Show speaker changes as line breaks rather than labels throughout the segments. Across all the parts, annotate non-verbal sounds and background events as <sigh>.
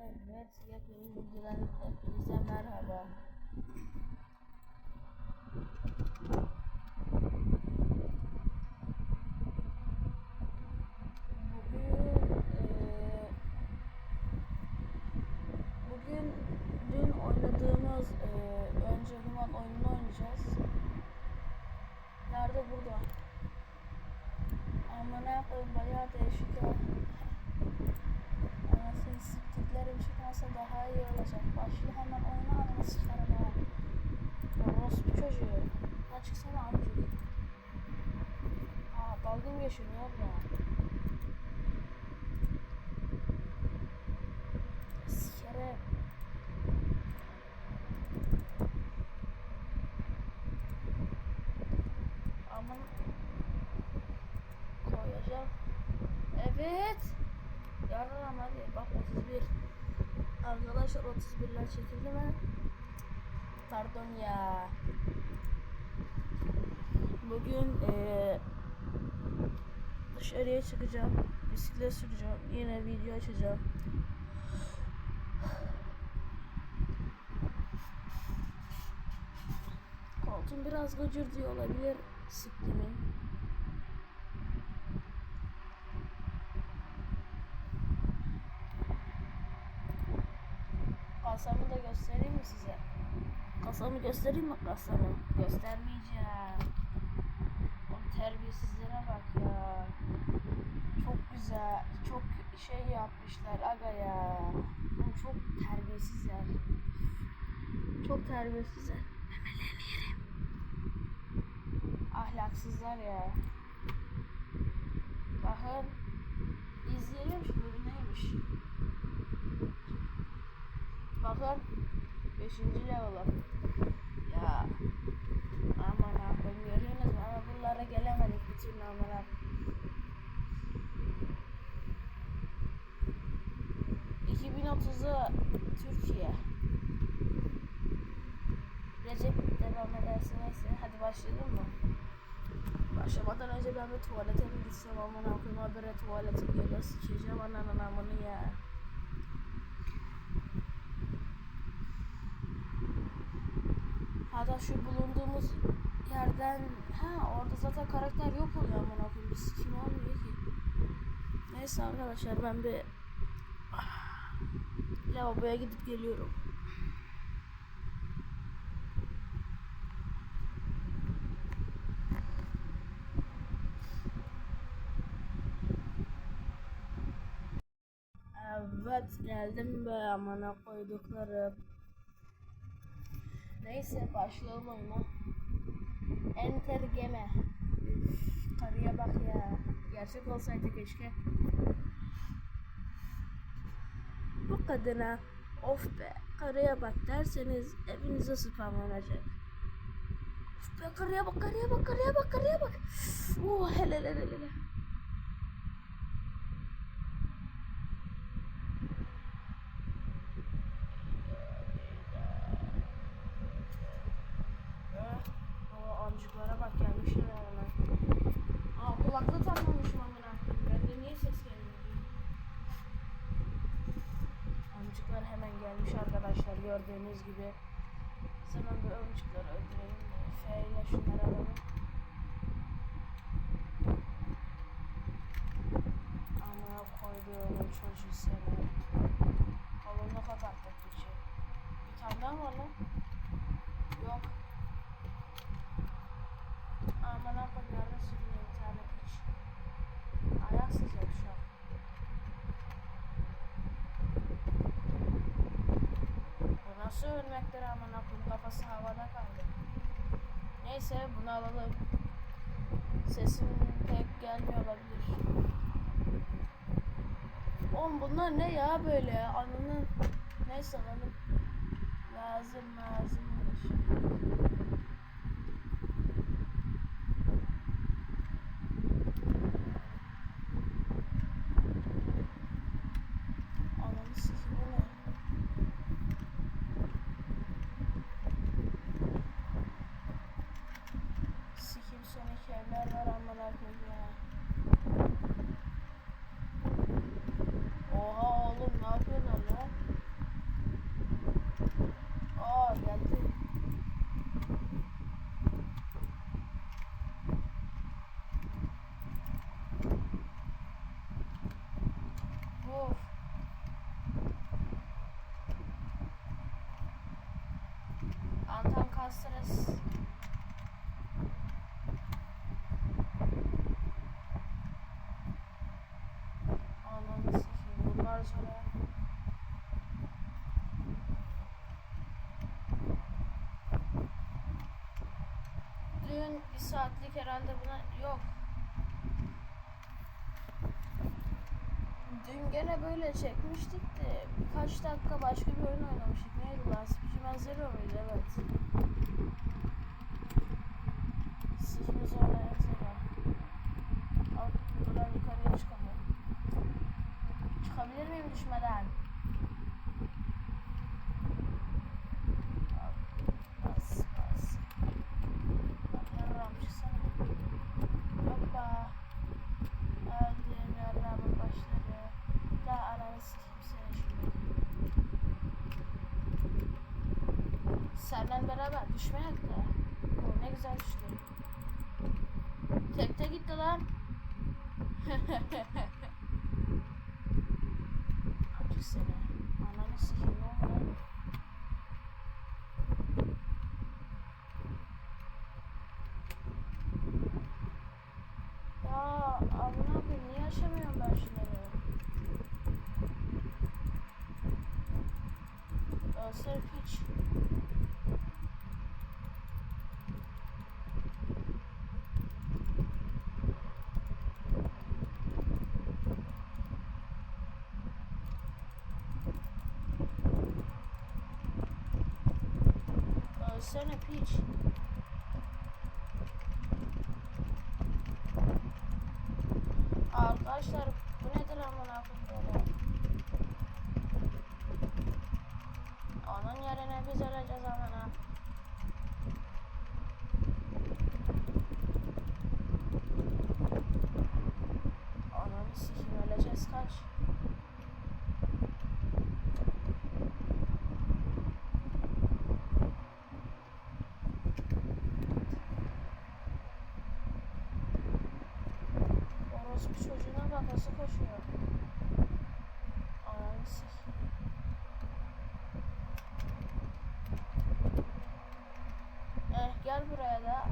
Evet, yepyeni videodan hepinize merhaba. Bugün eee, bugün dün oynadığımız eee, önce oynayacağız. Nerede burada? Ama ne yapayım bayağı değişik ya. Anasını siktiklerim çıkarsa daha iyi olacak. Başlı hemen oyna ananı sikerim ha. Orospu çocuğu. Ha çıksana amcık. Aa dalga mı geçiyorsun abla? Sikerim. Aman koyacağım. Evet. Yarın hadi bak 31. Arkadaşlar 31'ler çekildi mi? Pardon ya. Bugün eee dışarıya çıkacağım. Bisiklet süreceğim. Yine video açacağım. Koltuğum biraz gıcır diyor olabilir siktimin. Kasamı da göstereyim mi size? Kasamı göstereyim mi kasamı? Göstermeyeceğim. O terbiyesizlere bak ya. Çok güzel, çok şey yapmışlar aga ya. Oğlum çok terbiyesizler. Çok terbiyesizler. Memelerini yerim. Ahlaksızlar ya. Bakın. İzleyelim bu neymiş. Bakın 5. level'ım. Ya aman akım görüyorsunuz mu? Ama bunlara gelemedik bir türlü aman akım. 2030'u Türkiye. Recep devam ederse neyse. Hadi başlayalım mı? Bir tuvalete bir gitsem aman akım habire tuvalete geliyor. Sikeceğim ananın amını ya. Hatta şu bulunduğumuz yerden ha orada zaten karakter yok oluyor aman akım biz kim olmuyor ki. Neyse arkadaşlar ben bir lavaboya gidip geliyorum. Evet geldim be amına koyduklarım. Neyse başlayalım oyuna. Enter geme. Karıya bak ya. Gerçek olsaydı keşke. Bu kadına of be karıya bak derseniz evinize spamlanacak. Of be karıya bak karıya bak karıya bak karıya bak. Oh hele hele hele. O amcıklara bak gelmişler hemen. Aa kulaklığı takmamışım amına. Bende niye ses gelmiyor? Amcıklar hemen gelmiş arkadaşlar gördüğünüz gibi. Zaman bu amcıkları öldürelim. F ile şunları alalım. Amına koyduğum çocuğu seni. Kolunu kapattık bir şey. Bir tane daha var lan. Yok. Aman abla nerede sürüyor bir tane piç. Ayak sıcak şu an. Bu ölmektir aman abla kafası havada kaldı. Neyse bunu alalım. Sesim pek gelmiyor olabilir. Oğlum bunlar ne ya böyle anının neyse alalım. Lazım lazım. Ananı sikeyim bu ne? Sikim seni kemer var amına koyayım ya. Oha oğlum ne yapıyorsun lan? Saatlik herhalde buna yok. Dün gene böyle çekmiştik de birkaç dakika başka bir oyun oynamıştık. Neydi lan? Speedman Zero muydu? Evet. Sihirli zorlayan Zero. Al buradan yukarıya çıkamıyorum. Çıkabilir miyim düşmeden? Al, Bas bas. Lan yarram çıksana. Hoppa. Öldüm yarramın başları. Daha ananı sikeyim seni şimdi. Senden beraber düşmeyek de. O ne güzel düştü. Tekte gitti lan. <laughs> Acık seni. Ananı sikeyim ne oldu? Ya amına koyayım niye aşamıyorum ben şunları? Piç. Piç. Arkadaşlar bu nedir amına koyayım? Onun yerine biz öleceğiz amına. Ananı sikeyim öleceğiz kaç. Orospu çocuğuna bak nasıl koşuyor. Ananı sikeyim. Eh gel buraya da.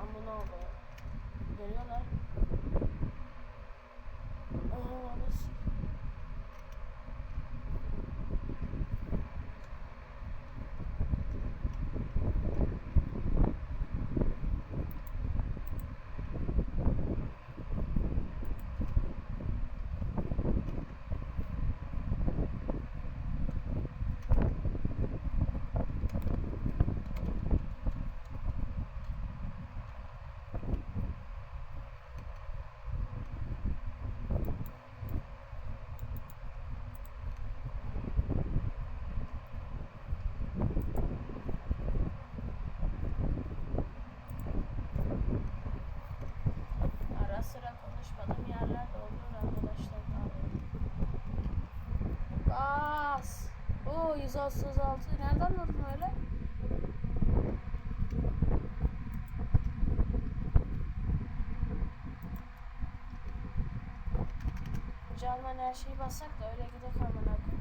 Amına oldu. Geliyorlar. Ananı sikeyim. Ara sıra konuşmadığım yerler de oluyor arkadaşlar. Bas. Oo 136. Nereden vurdun öyle? Canman her şeyi bassak da öyle gidek amına koyayım.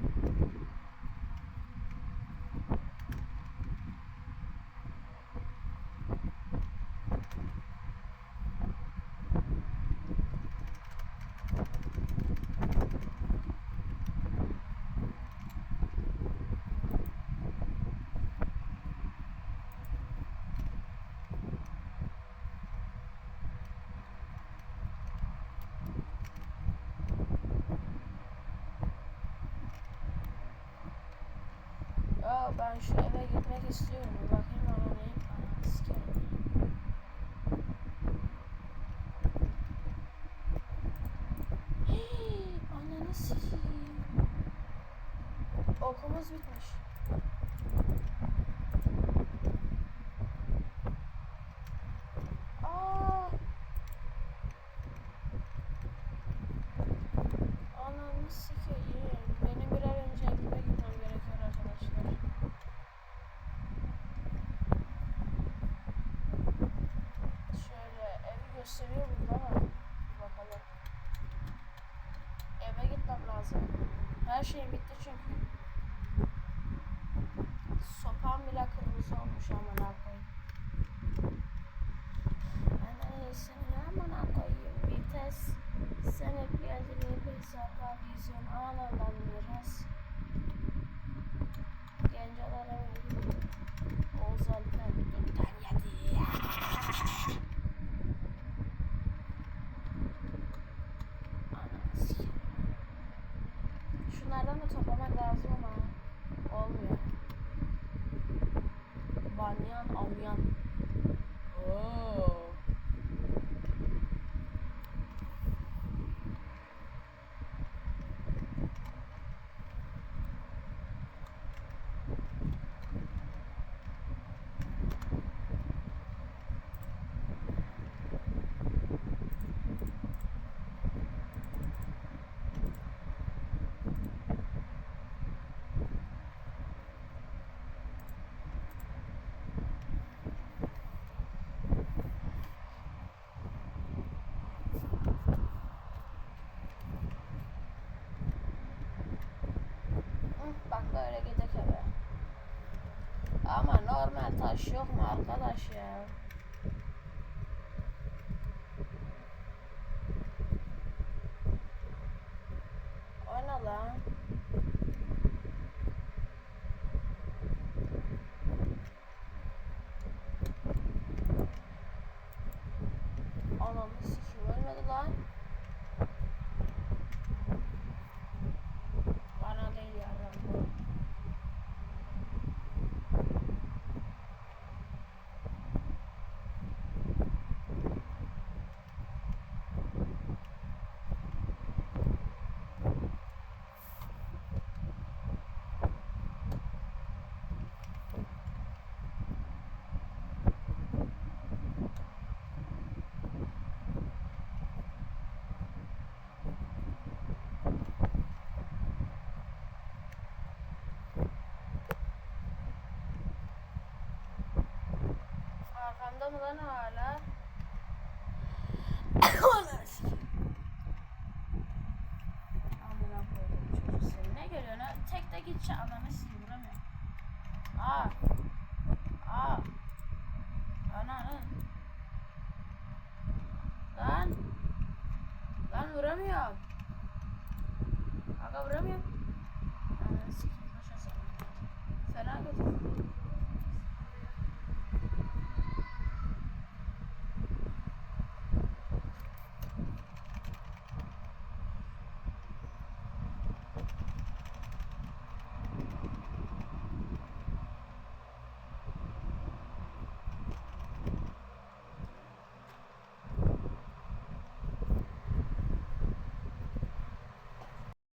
Ben şu eve gitmek istiyorum. Bakayım ona ne sikerim. Hii, Ananı sikeyim. Okumuz bitmiş. Aa! Ananı sikeyim. Benim bir an önce evime gitmem gerekiyor arkadaşlar. Şöyle evi gösteriyor burada ama bir bakalım. Eve gitmem lazım. Her şeyim bitti çünkü. Sopam bile kırmızı olmuş amına koyayım. Ben iyisini amına koyayım. Vites. Sen hep geldin bir hesaplar vizyon ağlardan biraz. Gencolara Oğuz Alper. Dörtten yedi. şunlardan da toplamak lazım ama olmuyor. Banyan, amyan. Oo. Hı, Bak böyle gidek eve. Ama taş yok mu arkadaş ya? O ne lan? Ananı sikim ölmedi lan. Bana değil yardım bu. Arkamda mı lan hala? Amına koydum çocuğu. Ne görüyorsun? Tek de git ananı. Aa. Aa.